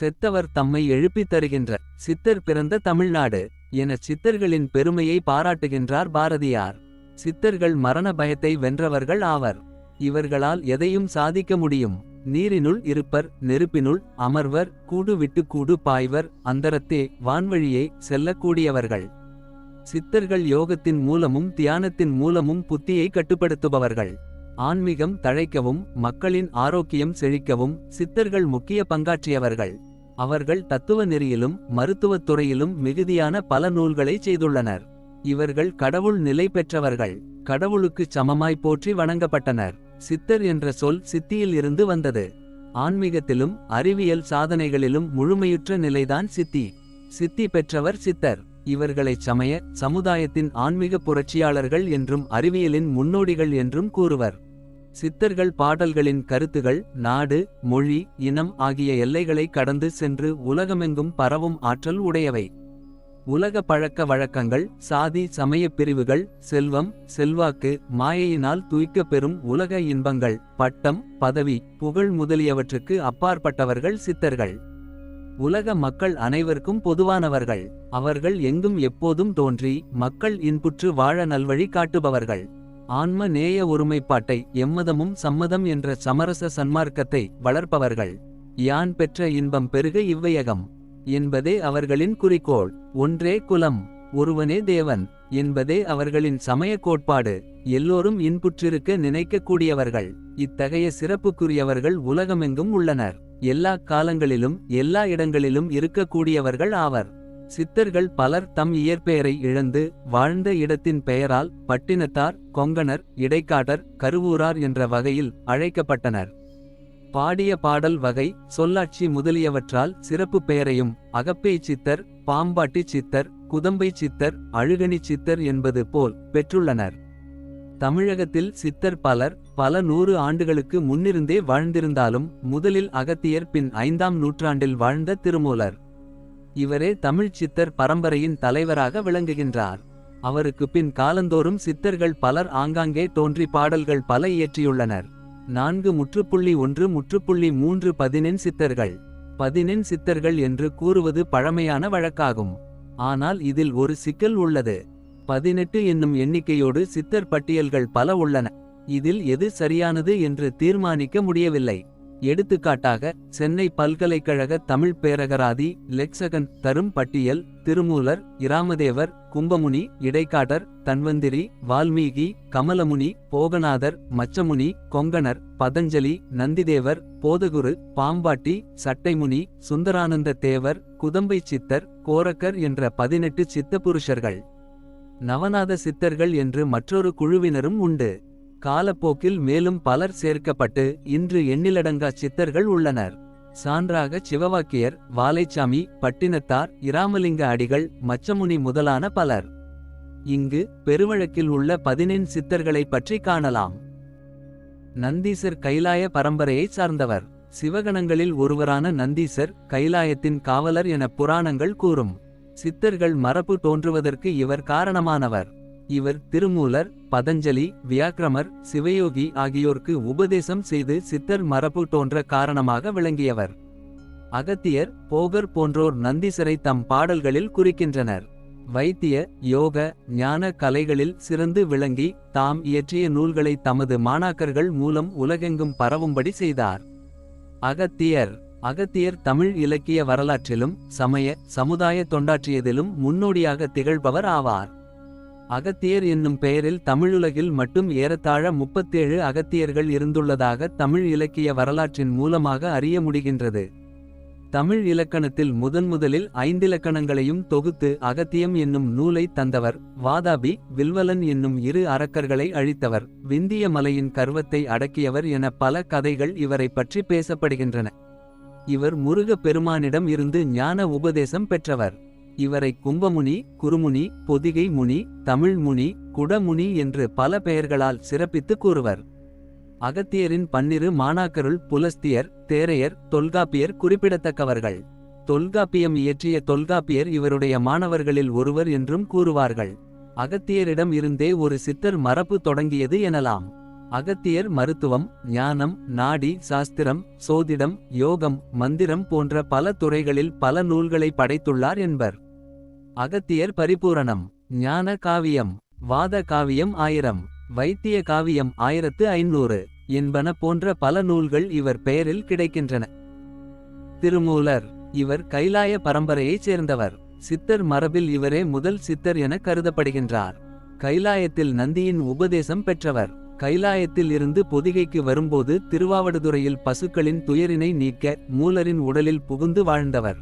செத்தவர் தம்மை எழுப்பித் தருகின்ற சித்தர் பிறந்த தமிழ்நாடு என சித்தர்களின் பெருமையை பாராட்டுகின்றார் பாரதியார். சித்தர்கள் மரண பயத்தை வென்றவர்கள் ஆவர். இவர்களால் எதையும் சாதிக்க முடியும். நீரினுள் இருப்பர் நெருப்பினுள் அமர்வர் கூடு விட்டு கூடு பாய்வர் அந்தரத்தே வான்வழியே செல்லக்கூடியவர்கள். சித்தர்கள் யோகத்தின் மூலமும் தியானத்தின் மூலமும் புத்தியை கட்டுப்படுத்துபவர்கள். ஆன்மீகம் தழைக்கவும் மக்களின் ஆரோக்கியம் செழிக்கவும் சித்தர்கள் முக்கிய பங்காற்றியவர்கள். அவர்கள் தத்துவ நெறியிலும் மருத்துவத் துறையிலும் மிகுதியான பல நூல்களை செய்துள்ளனர். இவர்கள் கடவுள் நிலை பெற்றவர்கள் கடவுளுக்குச் சமமாய் போற்றி வணங்கப்பட்டனர். சித்தர் என்ற சொல் சித்தியில் இருந்து வந்தது. ஆன்மீகத்திலும் அறிவியல் சாதனைகளிலும் முழுமையுற்ற நிலைதான் சித்தி. சித்தி பெற்றவர் சித்தர். இவர்களைச் சமய சமுதாயத்தின் ஆன்மீக புரட்சியாளர்கள் என்றும் அறிவியலின் முன்னோடிகள் என்றும் கூறுவர். சித்தர்கள் பாடல்களின் கருத்துகள் நாடு மொழி இனம் ஆகிய எல்லைகளை கடந்து சென்று உலகமெங்கும் பரவும் ஆற்றல் உடையவை. உலக பழக்க வழக்கங்கள் சாதி சமயப் பிரிவுகள் செல்வம் செல்வாக்கு மாயையினால் தூய்க்கப் பெறும் உலக இன்பங்கள் பட்டம் பதவி புகழ் முதலியவற்றுக்கு அப்பாற்பட்டவர்கள் சித்தர்கள். உலக மக்கள் அனைவருக்கும் பொதுவானவர்கள். அவர்கள் எங்கும் எப்போதும் தோன்றி மக்கள் இன்புற்று வாழ நல்வழி காட்டுபவர்கள். ஆன்ம நேய ஒருமைப்பாட்டை எம்மதமும் சம்மதம் என்ற சமரச சன்மார்க்கத்தை வளர்ப்பவர்கள். யான் பெற்ற இன்பம் பெருக இவ்வையகம். என்பதே அவர்களின் குறிக்கோள். ஒன்றே குலம் ஒருவனே தேவன். என்பதே அவர்களின் சமய கோட்பாடு. எல்லோரும் இன்புற்றிருக்க நினைக்கக்கூடியவர்கள். இத்தகைய சிறப்புக்குரியவர்கள் உலகமெங்கும் உள்ளனர். எல்லா காலங்களிலும் எல்லா இடங்களிலும் இருக்கக்கூடியவர்கள் ஆவர். சித்தர்கள் பலர் தம் இயற்பெயரை இழந்து வாழ்ந்த இடத்தின் பெயரால் பட்டினத்தார் கொங்கணர் இடைக்காடர் கருவூரார் என்ற வகையில் அழைக்கப்பட்டனர். பாடிய பாடல் வகை சொல்லாட்சி முதலியவற்றால் சிறப்பு பெயரையும் அகப்பை சித்தர் பாம்பாட்டி சித்தர் குதம்பை சித்தர் அழுகணி சித்தர் என்பது போல் பெற்றுள்ளனர். தமிழகத்தில் சித்தர் பலர் பல நூறு ஆண்டுகளுக்கு முன்னிருந்தே வாழ்ந்திருந்தாலும் முதலில் அகத்தியர் பின் ஐந்தாம் நூற்றாண்டில் வாழ்ந்த திருமூலர். இவரே தமிழ்ச் சித்தர் பரம்பரையின் தலைவராக விளங்குகின்றார். அவருக்கு பின் காலந்தோறும் சித்தர்கள் பலர் ஆங்காங்கே தோன்றி பாடல்கள் பல இயற்றியுள்ளனர். நான்கு முற்றுப்புள்ளி ஒன்று முற்றுப்புள்ளி மூன்று பதினெண் சித்தர்கள். பதினெண் சித்தர்கள் என்று கூறுவது பழமையான வழக்காகும். ஆனால் இதில் ஒரு சிக்கல் உள்ளது. பதினெட்டு என்னும் எண்ணிக்கையோடு சித்தர் பட்டியல்கள் பல உள்ளன. இதில் எது சரியானது என்று தீர்மானிக்க முடியவில்லை. எடுத்துக்காட்டாக சென்னை பல்கலைக்கழக தமிழ் பேரகராதி லெக்சகன் தரும் பட்டியல் திருமூலர் இராமதேவர் கும்பமுனி இடைக்காடர் தன்வந்திரி வால்மீகி கமலமுனி போகநாதர் மச்சமுனி கொங்கணர் பதஞ்சலி நந்திதேவர் போதகுரு பாம்பாட்டி சட்டைமுனி சுந்தரானந்த தேவர் குதம்பை சித்தர் கோரக்கர் என்ற பதினெட்டு சித்தபுருஷர்கள் நவநாத சித்தர்கள் என்று மற்றொரு குழுவினரும் உண்டு. காலப்போக்கில் மேலும் பலர் சேர்க்கப்பட்டு இன்று எண்ணிலடங்கா சித்தர்கள் உள்ளனர். சான்றாக சிவவாக்கியர் வாலைச்சாமி பட்டினத்தார் இராமலிங்க அடிகள் மச்சமுனி முதலான பலர். இங்கு பெருவழக்கில் உள்ள பதினெண் சித்தர்களைப் பற்றி காணலாம். நந்தீசர் கைலாய பரம்பரையைச் சார்ந்தவர். சிவகணங்களில் ஒருவரான நந்தீசர் கைலாயத்தின் காவலர் என புராணங்கள் கூறும். சித்தர்கள் மரபு தோன்றுவதற்கு இவர் காரணமானவர். இவர் திருமூலர் பதஞ்சலி வியாக்கிரமர் சிவயோகி ஆகியோர்க்கு உபதேசம் செய்து சித்தர் மரபு தோன்ற காரணமாக விளங்கியவர். அகத்தியர் போகர் போன்றோர் நந்திசரை தம் பாடல்களில் குறிக்கின்றனர். வைத்திய யோக ஞான கலைகளில் சிறந்து விளங்கி தாம் இயற்றிய நூல்களை தமது மாணாக்கர்கள் மூலம் உலகெங்கும் பரவும்படி செய்தார். அகத்தியர் அகத்தியர் தமிழ் இலக்கிய வரலாற்றிலும் சமய சமுதாய தொண்டாற்றியதிலும் முன்னோடியாக திகழ்பவர் ஆவார். அகத்தியர் என்னும் பெயரில் தமிழுலகில் மட்டும் ஏறத்தாழ முப்பத்தேழு அகத்தியர்கள் இருந்துள்ளதாக தமிழ் இலக்கிய வரலாற்றின் மூலமாக அறிய முடிகின்றது. தமிழ் இலக்கணத்தில் முதன்முதலில் ஐந்திலக்கணங்களையும் தொகுத்து அகத்தியம் என்னும் நூலை தந்தவர் வாதாபி வில்வலன் என்னும் இரு அரக்கர்களை அழித்தவர் விந்திய மலையின் கர்வத்தை அடக்கியவர் என பல கதைகள் இவரை பற்றி பேசப்படுகின்றன. இவர் முருகப் பெருமானிடம் இருந்து ஞான உபதேசம் பெற்றவர். இவரை கும்பமுனி குருமுனி பொதிகை முனி தமிழ்முனி குடமுனி என்று பல பெயர்களால் சிறப்பித்து கூறுவர். அகத்தியரின் பன்னிரு மாணாக்கருள் புலஸ்தியர் தேரையர் தொல்காப்பியர் குறிப்பிடத்தக்கவர்கள். தொல்காப்பியம் இயற்றிய தொல்காப்பியர் இவருடைய மாணவர்களில் ஒருவர் என்றும் கூறுவார்கள். அகத்தியரிடம் இருந்தே ஒரு சித்தர் மரபு தொடங்கியது எனலாம். அகத்தியர் மருத்துவம் ஞானம் நாடி சாஸ்திரம் சோதிடம் யோகம் மந்திரம் போன்ற பல துறைகளில் பல நூல்களை படைத்துள்ளார் என்பர். அகத்தியர் பரிபூரணம் ஞான காவியம் வாத காவியம் ஆயிரம் வைத்திய காவியம் ஆயிரத்து ஐநூறு என்பன போன்ற பல நூல்கள் இவர் பெயரில் கிடைக்கின்றன. திருமூலர் இவர் கைலாய பரம்பரையைச் சேர்ந்தவர். சித்தர் மரபில் இவரே முதல் சித்தர் என கருதப்படுகின்றார். கைலாயத்தில் நந்தியின் உபதேசம் பெற்றவர். கைலாயத்தில் இருந்து பொதிகைக்கு வரும்போது திருவாவடுதுறையில் பசுக்களின் துயரினை நீக்க மூலரின் உடலில் புகுந்து வாழ்ந்தவர்.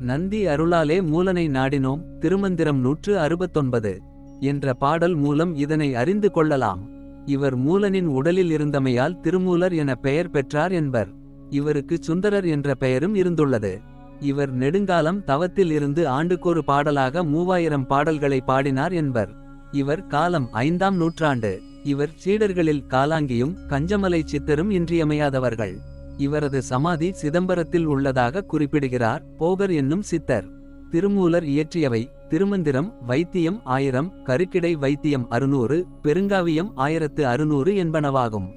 நந்தி அருளாலே மூலனை நாடினோம். திருமந்திரம் நூற்று அறுபத்தொன்பது என்ற பாடல் மூலம் இதனை அறிந்து கொள்ளலாம். இவர் மூலனின் உடலில் இருந்தமையால் திருமூலர் என பெயர் பெற்றார் என்பர். இவருக்கு சுந்தரர் என்ற பெயரும் இருந்துள்ளது. இவர் நெடுங்காலம் தவத்தில் இருந்து ஆண்டுக்கொரு பாடலாக மூவாயிரம் பாடல்களை பாடினார் என்பர். இவர் காலம் ஐந்தாம் நூற்றாண்டு. இவர் சீடர்களில் காலாங்கியும் கஞ்சமலை சித்தரும் இன்றியமையாதவர்கள். இவரது சமாதி சிதம்பரத்தில் உள்ளதாக குறிப்பிடுகிறார் போகர் என்னும் சித்தர். திருமூலர் இயற்றியவை திருமந்திரம் வைத்தியம் ஆயிரம் கருக்கிடை வைத்தியம் அறுநூறு பெருங்காவியம் ஆயிரத்து அறுநூறு என்பனவாகும்.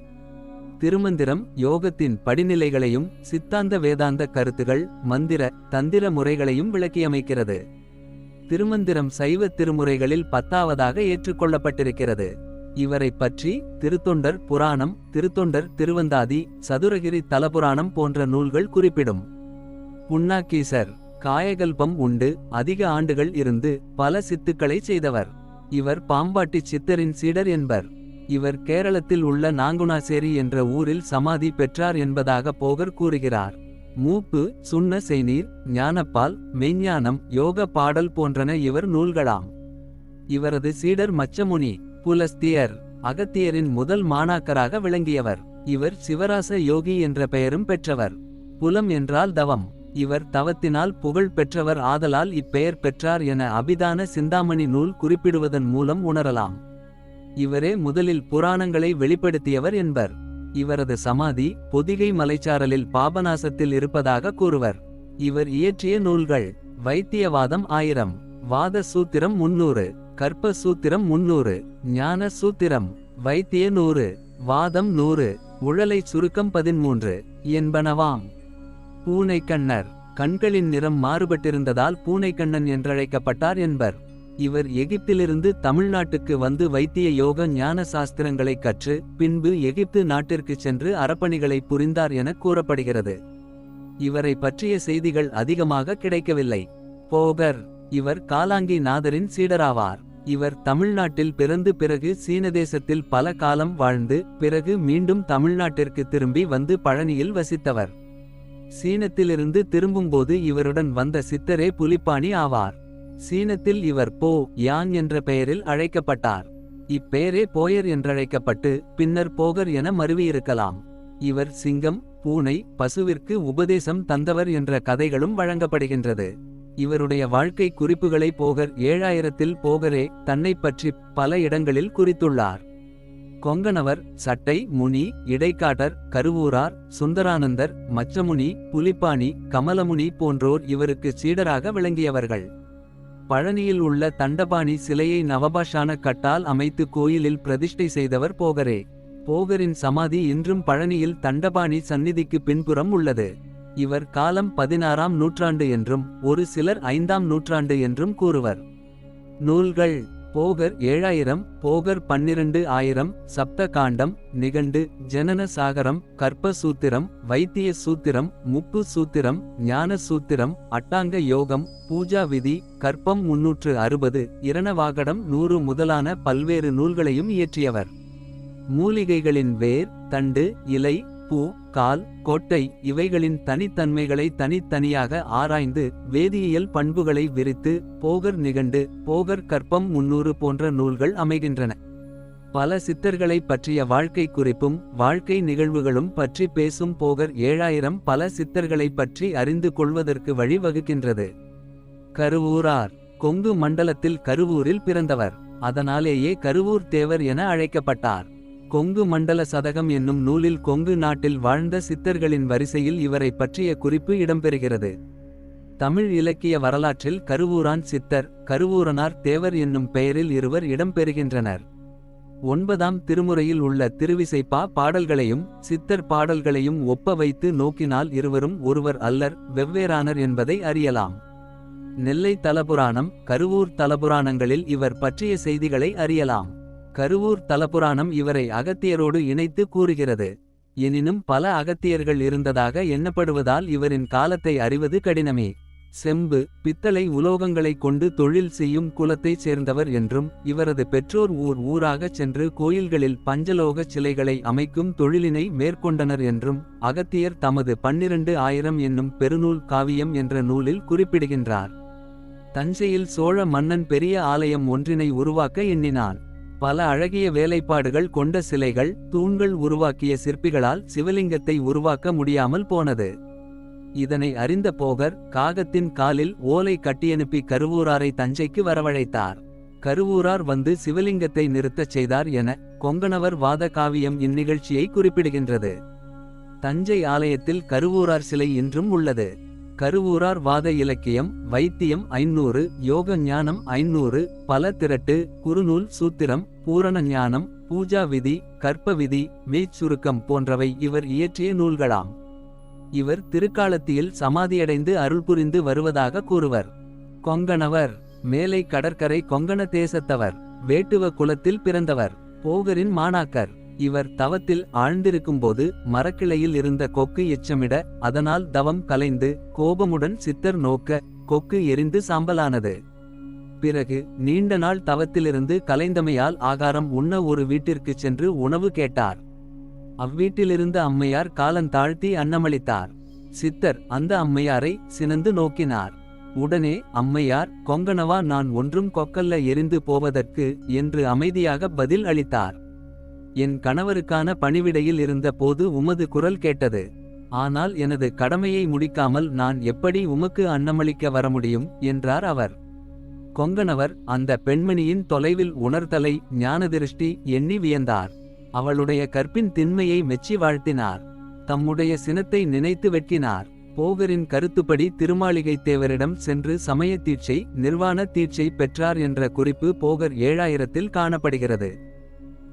திருமந்திரம் யோகத்தின் படிநிலைகளையும் சித்தாந்த வேதாந்த கருத்துகள் மந்திர தந்திர முறைகளையும் விளக்கியமைக்கிறது. திருமந்திரம் சைவ திருமுறைகளில் பத்தாவதாக ஏற்றுக்கொள்ளப்பட்டிருக்கிறது. இவரைப் பற்றி திருத்தொண்டர் புராணம் திருத்தொண்டர் திருவந்தாதி சதுரகிரி தலபுராணம் போன்ற நூல்கள் குறிப்பிடும். புன்னாக்கீசர் காயகல்பம் உண்டு அதிக ஆண்டுகள் இருந்து பல சித்துக்களை செய்தவர். இவர் பாம்பாட்டி சித்தரின் சீடர் என்பர். இவர் கேரளத்தில் உள்ள நாங்குனாசேரி என்ற ஊரில் சமாதி பெற்றார் என்பதாக போகர் கூறுகிறார். மூப்பு சுண்ண செய்நீர் ஞானப்பால் மெய்ஞானம் யோக பாடல் போன்றன இவர் நூல்களாம். இவரது சீடர் மச்சமுனி. புலஸ்தியர் அகத்தியரின் முதல் மாணாக்கராக விளங்கியவர். இவர் சிவராச யோகி என்ற பெயரும் பெற்றவர். புலம் என்றால் தவம். இவர் தவத்தினால் புகழ் பெற்றவர் ஆதலால் இப்பெயர் பெற்றார் என அபிதான சிந்தாமணி நூல் குறிப்பிடுவதன் மூலம் உணரலாம். இவரே முதலில் புராணங்களை வெளிப்படுத்தியவர் என்பர். இவரது சமாதி பொதிகை மலைச்சாரலில் பாபநாசத்தில் இருப்பதாக கூறுவர். இவர் இயற்றிய நூல்கள் வைத்தியவாதம் ஆயிரம் வாத சூத்திரம் முன்னூறு கற்ப சூத்திரம் முன்னூறு ஞான சூத்திரம் வைத்திய நூறு வாதம் நூறு உழலை சுருக்கம் பதிமூன்று என்பனவாம். பூனைக்கண்ணர் கண்களின் நிறம் மாறுபட்டிருந்ததால் பூனைக்கண்ணன் என்றழைக்கப்பட்டார் என்பர். இவர் எகிப்திலிருந்து தமிழ்நாட்டுக்கு வந்து வைத்திய யோக ஞான சாஸ்திரங்களை கற்று பின்பு எகிப்து நாட்டிற்கு சென்று அறப்பணிகளை புரிந்தார் என கூறப்படுகிறது. இவரை பற்றிய செய்திகள் அதிகமாக கிடைக்கவில்லை. போகர் இவர் காலாங்கி நாதரின் சீடராவார். இவர் தமிழ்நாட்டில் பிறந்து பிறகு சீனதேசத்தில் பல காலம் வாழ்ந்து பிறகு மீண்டும் தமிழ்நாட்டிற்கு திரும்பி வந்து பழனியில் வசித்தவர். சீனத்திலிருந்து திரும்பும்போது இவருடன் வந்த சித்தரே புலிப்பாணி ஆவார். சீனத்தில் இவர் போ யான் என்ற பெயரில் அழைக்கப்பட்டார். இப்பெயரே போயர் என்றழைக்கப்பட்டு பின்னர் போகர் என மருவியிருக்கலாம். இவர் சிங்கம் பூனை பசுவிற்கு உபதேசம் தந்தவர் என்ற கதைகளும் வழங்கப்படுகின்றது. இவருடைய வாழ்க்கை குறிப்புகளை போகர் ஏழாயிரத்தில் போகரே தன்னைப் பற்றி பல இடங்களில் குறித்துள்ளார். கொங்கணவர் சட்டை முனி இடைக்காட்டர் கருவூரார் சுந்தரானந்தர் மச்சமுனி புலிப்பாணி கமலமுனி போன்றோர் இவருக்கு சீடராக விளங்கியவர்கள். பழனியில் உள்ள தண்டபாணி சிலையை நவபாஷான கட்டால் அமைத்து கோயிலில் பிரதிஷ்டை செய்தவர் போகரே. போகரின் சமாதி இன்றும் பழனியில் தண்டபாணி சந்நிதிக்கு பின்புறம் உள்ளது. இவர் காலம் பதினாறாம் நூற்றாண்டு என்றும் ஒரு சிலர் ஐந்தாம் நூற்றாண்டு என்றும் கூறுவர். நூல்கள் போகர் ஏழாயிரம் போகர் பன்னிரண்டு ஆயிரம் சப்த காண்டம் நிகண்டு ஜனன சாகரம் கற்ப சூத்திரம் வைத்திய சூத்திரம் முப்பு சூத்திரம் ஞான சூத்திரம் அட்டாங்க யோகம் பூஜா விதி கற்பம் முன்னூற்று அறுபது இரணவாகடம் நூறு முதலான பல்வேறு நூல்களையும் இயற்றியவர். மூலிகைகளின் வேர் தண்டு இலை பூ கால் கோட்டை இவைகளின் தனித்தன்மைகளை தனித்தனியாக ஆராய்ந்து வேதியியல் பண்புகளை விரித்து போகர் நிகண்டு போகர் கற்பம் முன்னூறு போன்ற நூல்கள் அமைகின்றன. பல சித்தர்களை பற்றிய வாழ்க்கை குறிப்பும் வாழ்க்கை நிகழ்வுகளும் பற்றி பேசும் போகர் ஏழாயிரம் பல சித்தர்களை பற்றி அறிந்து கொள்வதற்கு வழிவகுக்கின்றது. கருவூரார் கொங்கு மண்டலத்தில் கருவூரில் பிறந்தவர். அதனாலேயே கருவூர் தேவர் என அழைக்கப்பட்டார். கொங்கு மண்டல சதகம் என்னும் நூலில் கொங்கு நாட்டில் வாழ்ந்த சித்தர்களின் வரிசையில் இவரை பற்றிய குறிப்பு இடம்பெறுகிறது. தமிழ் இலக்கிய வரலாற்றில் கருவூரான் சித்தர் கருவூரனார் தேவர் என்னும் பெயரில் இருவர் இடம்பெறுகின்றனர். ஒன்பதாம் திருமுறையில் உள்ள திருவிசைப்பா பாடல்களையும் சித்தர் பாடல்களையும் ஒப்ப வைத்து நோக்கினால் இருவரும் ஒருவர் அல்லர் வெவ்வேறானர் என்பதை அறியலாம். நெல்லை தலபுராணம் கருவூர் தலபுராணங்களில் இவர் பற்றிய செய்திகளை அறியலாம். கருவூர் தலபுராணம் இவரை அகத்தியரோடு இணைத்து கூறுகிறது. எனினும் பல அகத்தியர்கள் இருந்ததாக எண்ணப்படுவதால் இவரின் காலத்தை அறிவது கடினமே. செம்பு பித்தளை உலோகங்களைக் கொண்டு தொழில் செய்யும் குலத்தைச் சேர்ந்தவர் என்றும் இவரது பெற்றோர் ஊர் ஊராகச் சென்று கோயில்களில் பஞ்சலோகச் சிலைகளை அமைக்கும் தொழிலினை மேற்கொண்டனர் என்றும் அகத்தியர் தமது பன்னிரண்டு ஆயிரம் என்னும் பெருநூல் காவியம் என்ற நூலில் குறிப்பிடுகின்றார். தஞ்சையில் சோழ மன்னன் பெரிய ஆலயம் ஒன்றினை உருவாக்க எண்ணினான். பல அழகிய வேலைப்பாடுகள் கொண்ட சிலைகள் தூண்கள் உருவாக்கிய சிற்பிகளால் சிவலிங்கத்தை உருவாக்க முடியாமல் போனது. இதனை அறிந்த போகர் காகத்தின் காலில் ஓலை கட்டியனுப்பி கருவூராரை தஞ்சைக்கு வரவழைத்தார். கருவூரார் வந்து சிவலிங்கத்தை நிறுத்தச் செய்தார் என கொங்கணவர் வாத காவியம் இந்நிகழ்ச்சியை குறிப்பிடுகின்றது. தஞ்சை ஆலயத்தில் கருவூரார் சிலை இன்றும் உள்ளது. கருவூரார் வாத இலக்கியம் வைத்தியம் ஐநூறு யோக ஞானம் ஐநூறு பல திரட்டு குறுநூல் சூத்திரம் பூரண ஞானம் பூஜா விதி கற்ப விதி மெய்ச்சுருக்கம் போன்றவை இவர் இயற்றிய நூல்களாம். இவர் திருக்காலத்தியில் சமாதியடைந்து அருள் புரிந்து வருவதாக கூறுவர். கொங்கணவர் மேலை கடற்கரை கொங்கண தேசத்தவர் வேட்டுவ குலத்தில் பிறந்தவர் போகரின் மாணாக்கர். இவர் தவத்தில் ஆழ்ந்திருக்கும்போது மரக்கிளையில் இருந்த கொக்கு எச்சமிட அதனால் தவம் கலைந்து கோபமுடன் சித்தர் நோக்க கொக்கு எரிந்து சாம்பலானது. பிறகு நீண்ட நாள் தவத்திலிருந்து கலைந்தமையால் ஆகாரம் உண்ண ஒரு வீட்டிற்குச் சென்று உணவு கேட்டார். அவ்வீட்டிலிருந்த அம்மையார் காலந்தாழ்த்தி அன்னமளித்தார். சித்தர் அந்த அம்மையாரை சினந்து நோக்கினார். உடனே அம்மையார் கொங்கனவா நான் ஒன்றும் கொக்கல்ல எரிந்து போவதற்கு என்று அமைதியாக பதில் அளித்தார். என் கணவருக்கான பணிவிடையில் இருந்த போது உமது குரல் கேட்டது. ஆனால் எனது கடமையை முடிக்காமல் நான் எப்படி உமக்கு அன்னமளிக்க வர முடியும்? என்றார் அவர். கொங்கணவர் அந்த பெண்மணியின் தொலைவில் உணர்தலை ஞானதிருஷ்டி எண்ணி வியந்தார். அவளுடைய கற்பின் திண்மையை மெச்சி வாழ்த்தினார். தம்முடைய சினத்தை நினைத்து வெட்கினார். போகரின் கருத்துப்படி திருமாளிகைத் தேவரிடம் சென்று சமய தீட்சை நிர்வாண தீட்சை பெற்றார் என்ற குறிப்பு போகர் ஏழாயிரத்தில் காணப்படுகிறது.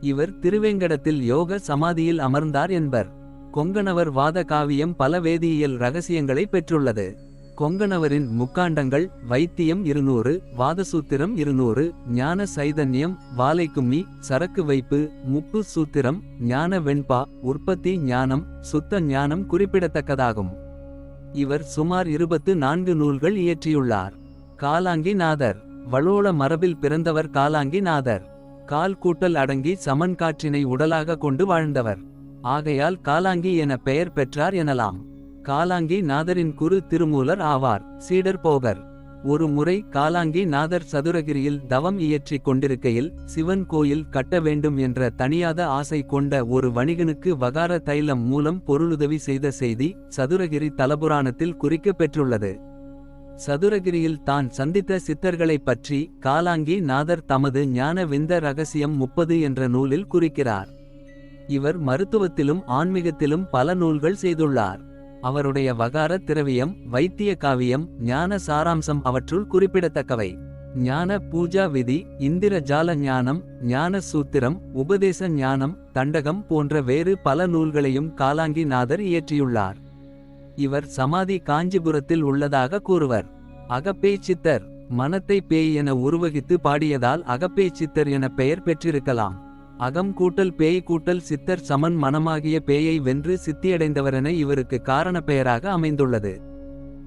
இவர் திருவேங்கடத்தில் யோக சமாதியில் அமர்ந்தார் என்பர். கொங்கணவர் வாத காவியம் பல வேதியியல் ரகசியங்களை பெற்றுள்ளது. கொங்கணவரின் முக்காண்டங்கள் வைத்தியம் இருநூறு வாதசூத்திரம் இருநூறு ஞான சைதன்யம் வாலைக்கும்மி சரக்கு வைப்பு முப்பு சூத்திரம் ஞான வெண்பா உற்பத்தி ஞானம் சுத்த ஞானம் குறிப்பிடத்தக்கதாகும். இவர் சுமார் இருபத்து நான்கு நூல்கள் இயற்றியுள்ளார். காலாங்கி நாதர் வளோள மரபில் பிறந்தவர் காலாங்கி நாதர் கால் கூட்டல் அடங்கி சமன் காற்றினை உடலாக கொண்டு வாழ்ந்தவர். ஆகையால் காலாங்கி என பெயர் பெற்றார் எனலாம். காலாங்கி நாதரின் குரு திருமூலர் ஆவார். சீடர் போகர். ஒரு முறை காலாங்கி நாதர் சதுரகிரியில் தவம் இயற்றிக் கொண்டிருக்கையில் சிவன் கோயில் கட்ட வேண்டும் என்ற தனியாத ஆசை கொண்ட ஒரு வணிகனுக்கு வகார தைலம் மூலம் பொருளுதவி செய்த செய்தி சதுரகிரி தலபுராணத்தில் குறிக்கப் பெற்றுள்ளது. சதுரகிரியில் தான் சந்தித்த சித்தர்களைப் பற்றி காலாங்கி நாதர் தமது ஞான விந்த ரகசியம் முப்பது என்ற நூலில் குறிக்கிறார். இவர் மருத்துவத்திலும் ஆன்மீகத்திலும் பல நூல்கள் செய்துள்ளார். அவருடைய வகார திரவியம் வைத்திய காவியம் ஞான சாராம்சம் அவற்றுள் குறிப்பிடத்தக்கவை. ஞான பூஜா விதி இந்திர ஜால ஞானம் ஞான சூத்திரம் உபதேச ஞானம் தண்டகம் போன்ற வேறு பல நூல்களையும் காலாங்கி நாதர் இயற்றியுள்ளார். இவர் சமாதி காஞ்சிபுரத்தில் உள்ளதாக கூறுவர். அகப்பே சித்தர் மனத்தை பேய் என உருவகித்து பாடியதால் அகப்பே சித்தர் என பெயர் பெற்றிருக்கலாம். அகம் கூட்டல் பேய் கூட்டல் சித்தர் சமன் மனமாகிய பேயை வென்று சித்தியடைந்தவரென இவருக்கு காரண பெயராக அமைந்துள்ளது.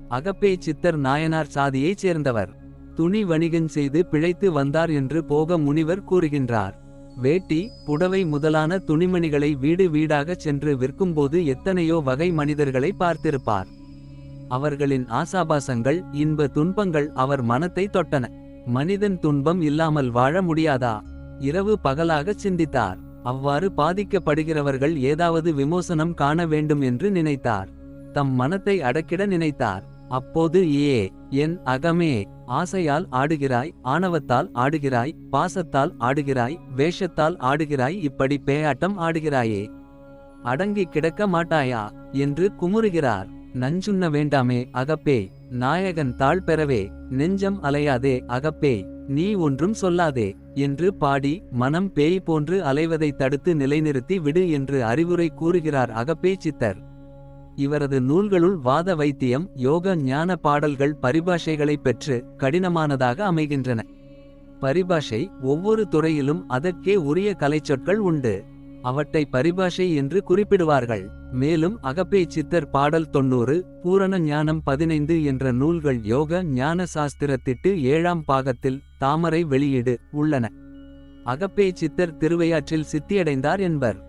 அகப்பே சித்தர் நாயனார் சாதியைச் சேர்ந்தவர். துணி வணிகன் செய்து பிழைத்து வந்தார் என்று போக முனிவர் கூறுகின்றார். வேட்டி புடவை முதலான துணிமணிகளை வீடு வீடாகச் சென்று விற்கும்போது எத்தனையோ வகை மனிதர்களை பார்த்திருப்பார். அவர்களின் ஆசாபாசங்கள் இன்ப துன்பங்கள் அவர் மனத்தை தொட்டன. மனிதன் துன்பம் இல்லாமல் வாழ முடியாதா? இரவு பகலாகச் சிந்தித்தார். அவ்வாறு பாதிக்கப்படுகிறவர்கள் ஏதாவது விமோசனம் காண வேண்டும் என்று நினைத்தார். தம் மனத்தை அடக்கிட நினைத்தார். அப்போது ஏ என் அகமே ஆசையால் ஆடுகிறாய் ஆணவத்தால் ஆடுகிறாய் பாசத்தால் ஆடுகிறாய் வேஷத்தால் ஆடுகிறாய் இப்படி பேயாட்டம் ஆடுகிறாயே. அடங்கி கிடக்க மாட்டாயா? என்று குமுறுகிறார். நஞ்சுண்ண வேண்டாமே அகப்பே நாயகன் தாழ் பெறவே நெஞ்சம் அலையாதே அகப்பே நீ ஒன்றும் சொல்லாதே என்று பாடி மனம் பேய் போன்று அலைவதை தடுத்து நிலைநிறுத்தி விடு என்று அறிவுரை கூறுகிறார் அகப்பே சித்தர். இவரது நூல்களுள் வாத வைத்தியம் யோக ஞான பாடல்கள் பரிபாஷைகளைப் பெற்று கடினமானதாக அமைகின்றன. பரிபாஷை ஒவ்வொரு துறையிலும் அதற்கே உரிய கலைச்சொற்கள் உண்டு. அவற்றை பரிபாஷை என்று குறிப்பிடுவார்கள். மேலும் அகப்பே சித்தர் பாடல் தொன்னூறு பூரண ஞானம் பதினைந்து என்ற நூல்கள் யோக ஞான சாஸ்திரத்திட்டு ஏழாம் பாகத்தில் தாமரை வெளியீடு உள்ளன. அகப்பே சித்தர் திருவையாற்றில் சித்தியடைந்தார் என்பர்.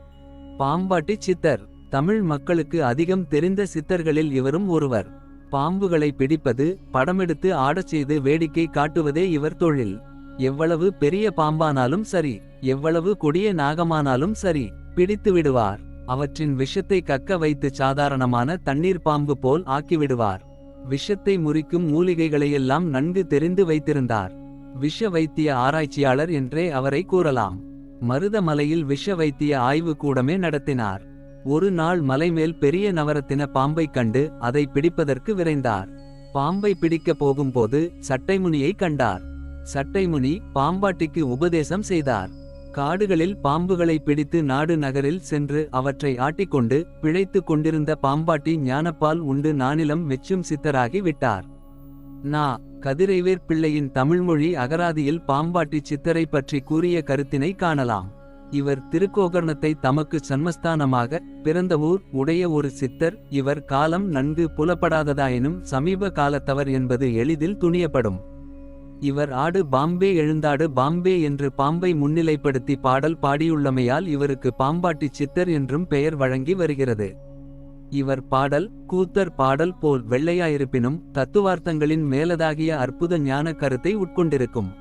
பாம்பாட்டி சித்தர். தமிழ் மக்களுக்கு அதிகம் தெரிந்த சித்தர்களில் இவரும் ஒருவர். பாம்புகளை பிடிப்பது படமெடுத்து ஆடச் செய்து வேடிக்கை காட்டுவதே இவர் தொழில். எவ்வளவு பெரிய பாம்பானாலும் சரி எவ்வளவு கொடிய நாகமானாலும் சரி பிடித்து விடுவார். அவற்றின் விஷத்தை கக்க வைத்து சாதாரணமான தண்ணீர் பாம்பு போல் ஆக்கிவிடுவார். விஷத்தை முறிக்கும் மூலிகைகளையெல்லாம் நன்கு தெரிந்து வைத்திருந்தார். விஷ வைத்திய ஆராய்ச்சியாளர் என்றே அவரை கூறலாம். மருதமலையில் விஷ வைத்திய ஆய்வு கூடமே நடத்தினார். ஒரு நாள் மலைமேல் பெரிய நவரத்தின பாம்பைக் கண்டு அதை பிடிப்பதற்கு விரைந்தார். பாம்பை பிடிக்கப் போகும்போது சட்டைமுனியை கண்டார். சட்டைமுனி பாம்பாட்டிக்கு உபதேசம் செய்தார். காடுகளில் பாம்புகளை பிடித்து நாடு நகரில் சென்று அவற்றை ஆட்டிக்கொண்டு பிழைத்துக் கொண்டிருந்த பாம்பாட்டி ஞானப்பால் உண்டு நானிலம் மெச்சும் சித்தராகி விட்டார். நா கதிரைவேற் பிள்ளையின் தமிழ்மொழி அகராதியில் பாம்பாட்டி சித்தரை பற்றி கூறிய கருத்தினை காணலாம். இவர் திருக்கோகர்ணத்தை தமக்கு சன்மஸ்தானமாக பிறந்த ஊர் உடைய ஒரு சித்தர் இவர் காலம் நன்கு புலப்படாததாயினும் சமீப காலத்தவர் என்பது எளிதில் துணியப்படும். இவர் ஆடு பாம்பே எழுந்தாடு பாம்பே என்று பாம்பை முன்னிலைப்படுத்தி பாடல் பாடியுள்ளமையால் இவருக்கு பாம்பாட்டி சித்தர் என்றும் பெயர் வழங்கி வருகிறது. இவர் பாடல் கூத்தர் பாடல் போல் வெள்ளையாயிருப்பினும் தத்துவார்த்தங்களின் மேலதாகிய அற்புத ஞான கருத்தை உட்கொண்டிருக்கும்.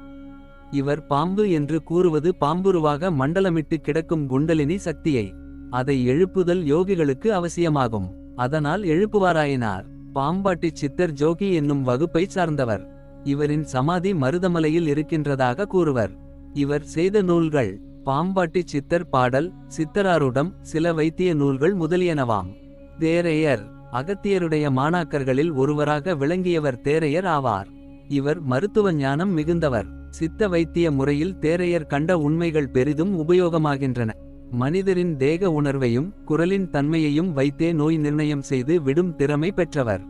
இவர் பாம்பு என்று கூறுவது பாம்புருவாக மண்டலமிட்டு கிடக்கும் குண்டலினி சக்தியை அதை எழுப்புதல் யோகிகளுக்கு அவசியமாகும். அதனால் எழுப்புவாராயினார். பாம்பாட்டி சித்தர் ஜோகி என்னும் வகுப்பை சார்ந்தவர். இவரின் சமாதி மருதமலையில் இருக்கின்றதாக கூறுவர். இவர் செய்த நூல்கள் பாம்பாட்டி சித்தர் பாடல் சித்தராருடம் சில வைத்திய நூல்கள் முதலியனவாம். தேரையர் அகத்தியருடைய மாணாக்கர்களில் ஒருவராக விளங்கியவர் தேரையர் ஆவார். இவர் மருத்துவ ஞானம் மிகுந்தவர். சித்த வைத்திய முறையில் தேரையர் கண்ட உண்மைகள் பெரிதும் உபயோகமாகின்றன. மனிதரின் தேக உணர்வையும் குரலின் தன்மையையும் வைத்தே நோய் நிர்ணயம் செய்து விடும் திறமை பெற்றவர்.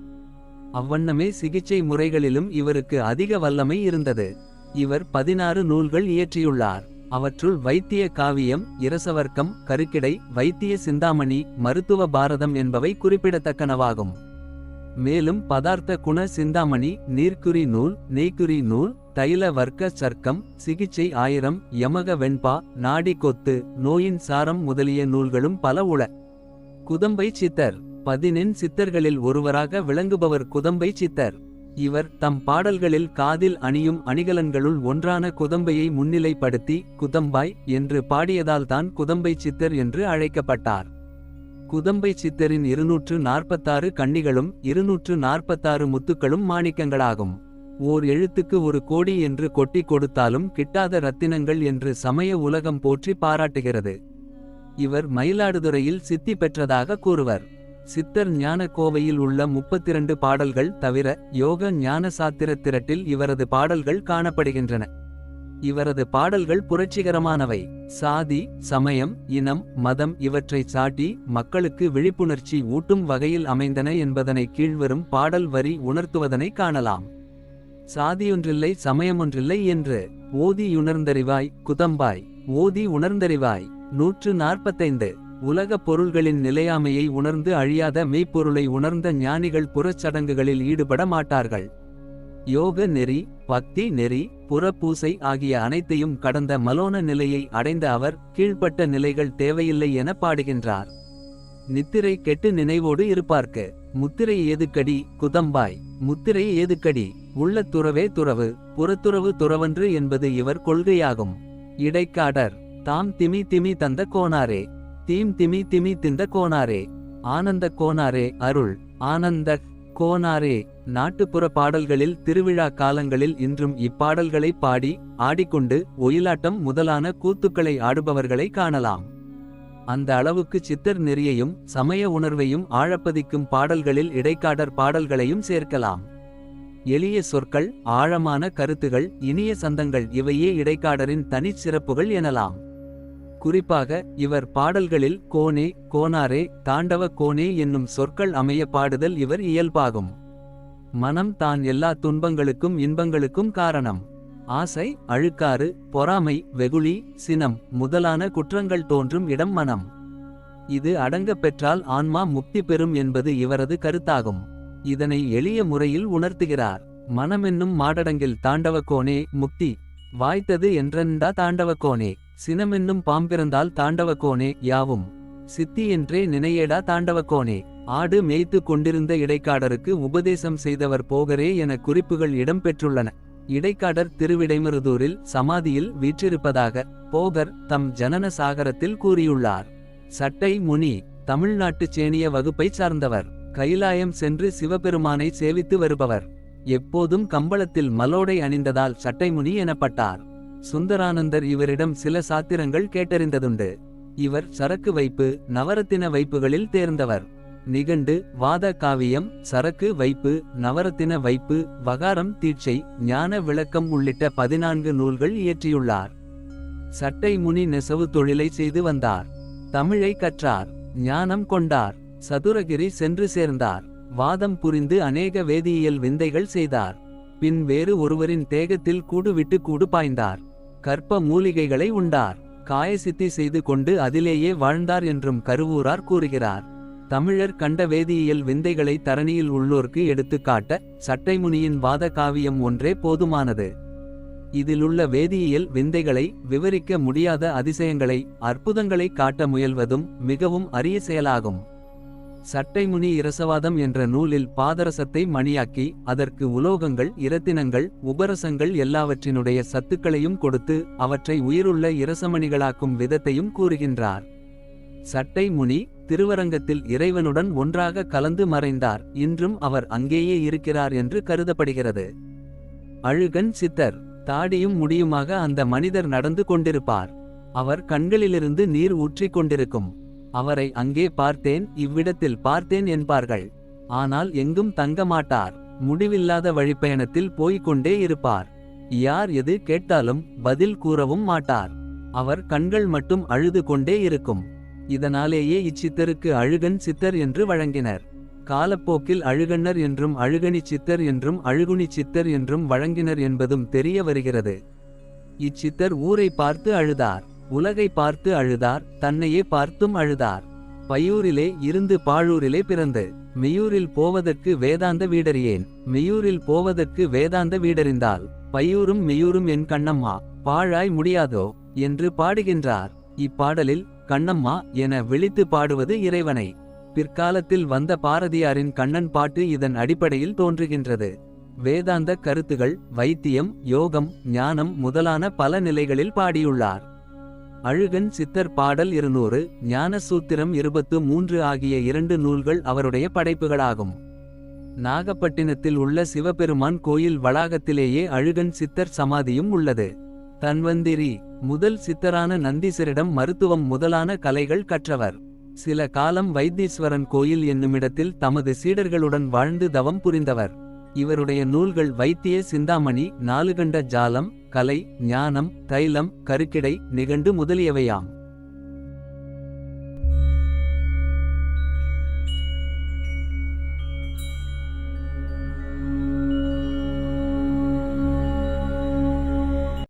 அவ்வண்ணமே சிகிச்சை முறைகளிலும் இவருக்கு அதிக வல்லமை இருந்தது. இவர் பதினாறு நூல்கள் இயற்றியுள்ளார். அவற்றுள் வைத்திய காவியம் இரசவர்க்கம் கருக்கிடை வைத்திய சிந்தாமணி மருத்துவ பாரதம் என்பவை குறிப்பிடத்தக்கனவாகும். மேலும் பதார்த்த குண சிந்தாமணி நீர்க்குறி நூல் நெய்க்குறி நூல் தைல வர்க்க சர்க்கம் சிகிச்சை ஆயிரம் யமக வெண்பா நாடி கொத்து நோயின் சாரம் முதலிய நூல்களும் பல உள. குதம்பை சித்தர். பதினெண் சித்தர்களில் ஒருவராக விளங்குபவர் குதம்பை சித்தர். இவர் தம் பாடல்களில் காதில் அணியும் அணிகலன்களுள் ஒன்றான குதம்பையை முன்னிலைப்படுத்தி குதம்பாய் என்று பாடியதால்தான் குதம்பை சித்தர் என்று அழைக்கப்பட்டார். குதம்பை சித்தரின் இருநூற்று நாற்பத்தாறு கண்ணிகளும் இருநூற்று நாற்பத்தாறு முத்துக்களும் மாணிக்கங்களாகும். ஓர் எழுத்துக்கு ஒரு கோடி என்று கொட்டி கொடுத்தாலும் கிட்டாத ரத்தினங்கள் என்று சமய உலகம் போற்றி பாராட்டுகிறது. இவர் மயிலாடுதுறையில் சித்தி பெற்றதாக கூறுவர். சித்தர் ஞான கோவையில் உள்ள முப்பத்திரண்டு பாடல்கள் தவிர யோக ஞான சாத்திர திரட்டில் இவரது பாடல்கள் காணப்படுகின்றன. இவரது பாடல்கள் புரட்சிகரமானவை. சாதி சமயம் இனம் மதம் இவற்றை சாட்டி மக்களுக்கு விழிப்புணர்ச்சி ஊட்டும் வகையில் அமைந்தன என்பதனை கீழ்வரும் பாடல் வரி உணர்த்துவதனை காணலாம். சாதியொன்றில்லை சமயமொன்றில்லை என்று ஓதியுணர்ந்தறிவாய் குதம்பாய். ஓதி உணர்ந்தறிவாய். நூற்று நாற்பத்தைந்து. உலகப் பொருள்களின் நிலையாமையை உணர்ந்து அழியாத மெய்ப்பொருளை உணர்ந்த ஞானிகள் புறச்சடங்குகளில் ஈடுபட மாட்டார்கள். யோக நெறி பக்தி நெறி புறப்பூசை ஆகிய அனைத்தையும் கடந்த மலோன நிலையை அடைந்த அவர் கீழ்ப்பட்ட நிலைகள் தேவையில்லை என பாடுகின்றார். நித்திரை கெட்டு நினைவோடு இருப்பார்க்கு. முத்திரை ஏதுக்கடி குதம்பாய். முத்திரை ஏதுக்கடி உள்ள துறவே துறவு புறத்துறவு துறவன்று என்பது இவர் கொள்கையாகும். இடைக்காடர் தாம் திமி திமி தந்த கோனாரே தீம் திமி திமி திந்த கோனாரே ஆனந்த கோனாரே அருள். ஆனந்த கோனாரே நாட்டுப்புற பாடல்களில் திருவிழா காலங்களில் இன்றும் இப்பாடல்களை பாடி ஆடிக்கொண்டு ஒயிலாட்டம் முதலான கூத்துக்களை ஆடுபவர்களை காணலாம். அந்த அளவுக்கு சித்தர் நெறியையும் சமய உணர்வையும் ஆழப்பதிக்கும் பாடல்களில் இடைக்காடர் பாடல்களையும் சேர்க்கலாம். எளிய சொற்கள் ஆழமான கருத்துகள் இனிய சந்தங்கள் இவையே இடைக்காடரின் தனிச் சிறப்புகள் எனலாம். குறிப்பாக இவர் பாடல்களில் கோனே கோனாரே தாண்டவ கோனே என்னும் சொற்கள் அமைய பாடுதல் இவர் இயல்பாகும். மனம் தான் எல்லா துன்பங்களுக்கும் இன்பங்களுக்கும் காரணம். ஆசை அழுக்காறு பொறாமை வெகுளி சினம் முதலான குற்றங்கள் தோன்றும் இடம் மனம். இது அடங்கப் பெற்றால் ஆன்மா முக்தி பெறும் என்பது இவரது கருத்தாகும். இதனை எளிய முறையில் உணர்த்துகிறார். மனமென்னும் மாடடங்கில் தாண்டவக்கோனே முக்தி. வாய்த்தது என்றென்றா தாண்டவக்கோனே சினமென்னும் பாம்பிறந்தால் தாண்டவக்கோனே யாவும். சித்தி என்றே நினையேடா தாண்டவக்கோனே ஆடு மேய்த்து கொண்டிருந்த இடைக்காடருக்கு உபதேசம் செய்தவர் போகரே என குறிப்புகள் இடம்பெற்றுள்ளன இடைக்காடர் திருவிடைமருதூரில் சமாதியில் வீற்றிருப்பதாக போகர் தம் ஜனன சாகரத்தில் கூறியுள்ளார். சட்டை முனி தமிழ்நாட்டுச் சேனிய வகுப்பைச் சார்ந்தவர். கைலாயம் சென்று சிவபெருமானை சேவித்து வருபவர். எப்போதும் கம்பளத்தில் மலோடை அணிந்ததால் சட்டைமுனி எனப்பட்டார். சுந்தரானந்தர் இவரிடம் சில சாத்திரங்கள் கேட்டறிந்ததுண்டு. இவர் சரக்கு வைப்பு நவரத்தின வைப்புகளில் தேர்ந்தவர். நிகண்டு வாத காவியம் சரக்கு வைப்பு நவரத்தின வைப்பு வகாரம் தீட்சை ஞான விளக்கம் உள்ளிட்ட பதினான்கு நூல்கள் இயற்றியுள்ளார். சட்டை முனி நெசவு தொழிலை செய்து வந்தார். தமிழை கற்றார். ஞானம் கொண்டார். சதுரகிரி சென்று சேர்ந்தார். வாதம் புரிந்து அநேக வேதியியல் விந்தைகள் செய்தார். பின் வேறு ஒருவரின் தேகத்தில் கூடு விட்டு கூடு பாய்ந்தார். கற்ப மூலிகைகளை உண்டார். காயசித்தி செய்து கொண்டு அதிலேயே வாழ்ந்தார் என்றும் கருவூரார் கூறுகிறார். தமிழர் கண்ட வேதியியல் விந்தைகளை தரணியில் உள்ளோர்க்கு எடுத்துக்காட்ட சட்டைமுனியின் வாத காவியம் ஒன்றே போதுமானது. இதிலுள்ள வேதியியல் விந்தைகளை விவரிக்க முடியாத அதிசயங்களை அற்புதங்களை காட்ட முயல்வதும் மிகவும் அரிய செயலாகும். சட்டைமுனி இரசவாதம் என்ற நூலில் பாதரசத்தை மணியாக்கி அதற்கு உலோகங்கள் இரத்தினங்கள் உபரசங்கள் எல்லாவற்றினுடைய சத்துக்களையும் கொடுத்து அவற்றை உயிருள்ள இரசமணிகளாக்கும் விதத்தையும் கூறுகின்றார். சட்டை முனி திருவரங்கத்தில் இறைவனுடன் ஒன்றாக கலந்து மறைந்தார். இன்றும் அவர் அங்கேயே இருக்கிறார் என்று கருதப்படுகிறது. அழுகன் சித்தர் தாடியும் முடியுமாக அந்த மனிதர் நடந்து கொண்டிருப்பார். அவர் கண்களிலிருந்து நீர் ஊற்றிக் கொண்டிருக்கும். அவரை அங்கே பார்த்தேன் இவ்விடத்தில் பார்த்தேன் என்பார்கள். ஆனால் எங்கும் தங்க மாட்டார் முடிவில்லாத வழிப்பயணத்தில் போய்கொண்டே இருப்பார். யார் எது கேட்டாலும் பதில் கூறவும் மாட்டார். அவர் கண்கள் மட்டும் அழுது கொண்டே இருக்கும். இதனாலேயே இச்சித்தருக்கு அழுகன் சித்தர் என்று வழங்கினர். காலப்போக்கில் அழுகண்ணர் என்றும் அழுகணி சித்தர் என்றும் அழுகுணி சித்தர் என்றும் வழங்கினர் என்பதும் தெரிய வருகிறது. இச்சித்தர் ஊரை பார்த்து அழுதார் உலகை பார்த்து அழுதார் தன்னையே பார்த்தும் அழுதார். பையூரிலே இருந்து பாழூரிலே பிறந்து மெய்யூரில் போவதற்கு வேதாந்த வீடறியேன் மெய்யூரில் போவதற்கு வேதாந்த வீடறிந்தால் பையூரும் மெய்யூரும் என் கண்ணம்மா பாழாய் முடியாதோ? என்று பாடுகின்றார். இப்பாடலில் கண்ணம்மா என விழித்து பாடுவது இறைவனை. பிற்காலத்தில் வந்த பாரதியாரின் கண்ணன் பாட்டு இதன் அடிப்படையில் தோன்றுகின்றது. வேதாந்த கருத்துகள் வைத்தியம் யோகம் ஞானம் முதலான பல நிலைகளில் பாடியுள்ளார். அழுகன் சித்தர் பாடல் இருநூறு ஞானசூத்திரம் இருபத்து மூன்று ஆகிய இரண்டு நூல்கள் அவருடைய படைப்புகளாகும். நாகப்பட்டினத்தில் உள்ள சிவபெருமான் கோயில் வளாகத்திலேயே அழுகன் சித்தர் சமாதியும் உள்ளது. தன்வந்திரி முதல் சித்தரான நந்தீசரிடம் மருத்துவம் முதலான கலைகள் கற்றவர். சில காலம் வைத்தீஸ்வரன் கோயில் என்னுமிடத்தில் தமது சீடர்களுடன் வாழ்ந்து தவம் புரிந்தவர். இவருடைய நூல்கள் வைத்திய சிந்தாமணி நாலுகண்ட ஜாலம் கலை ஞானம் தைலம் கருக்கிடை நிகண்டு முதலியவையாம்.